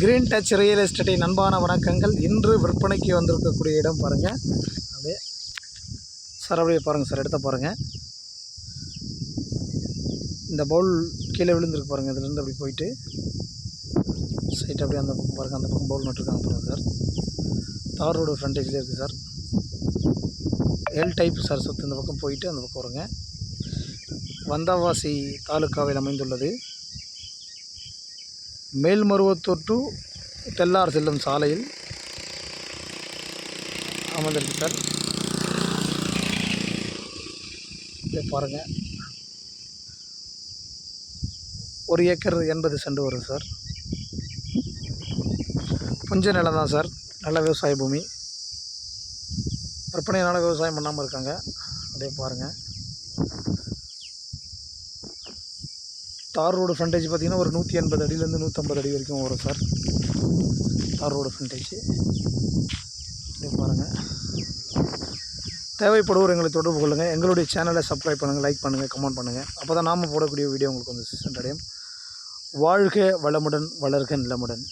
Green touch real எஸ்டேட்டை நண்பான வணக்கங்கள். இன்று விற்பனைக்கு வந்திருக்கக்கூடிய இடம் பாருங்கள் அப்படியே சார் அப்படியே பாருங்கள் சார் எடுத்த பாருங்கள் இந்த பவுல் கீழே விழுந்திருக்கு பாருங்கள் இதுலேருந்து அப்படி போயிட்டு. சைட் அப்படியே அந்த பக்கம் பாருங்கள் அந்த பக்கம் பவுல் நட்டுருக்காங்க பாருங்கள் சார். தார் ரோடு ஃப்ரண்டேஜில் இருக்குது சார். எல் டைப் சார் சொத்து இந்த பக்கம் போயிட்டு அந்த பக்கம் வருங்க. வந்தவாசி தாலுக்காவில் அமைந்துள்ளது. மேல்மருவத்தூர் டு தெல்லார் செல்லும் சாலையில் அமைந்திருக்கு சார் இதை பாருங்கள் ஒரு ஏக்கர் எண்பது சென்ட் வரும் சார். கொஞ்ச நிலம் தான் சார். நல்ல விவசாய பூமி. விற்பனையினால் விவசாயம் பண்ணாமல் இருக்காங்க. அப்படியே பாருங்கள் தார் ரோடு ஃப்ரண்டேஜ் பார்த்திங்கன்னா ஒரு நூற்றி எண்பது அடியிலேருந்து நூற்றம்பது அடி வரைக்கும் வரும் சார் தார் ரோடு ஃப்ரண்டேஜ் அப்படியே பாருங்கள் தேவைப்படுவோர் எங்களை தொடர்பு கொள்ளுங்கள் எங்களுடைய சேனலை சப்ஸ்கிரைப் பண்ணுங்கள் லைக் பண்ணுங்கள் கமெண்ட் பண்ணுங்கள் அப்போ தான் நாம் போடக்கூடிய வீடியோ உங்களுக்கு வந்து சென்றடையும் வாழ்க வளமுடன் வளர்க நிலமுடன்.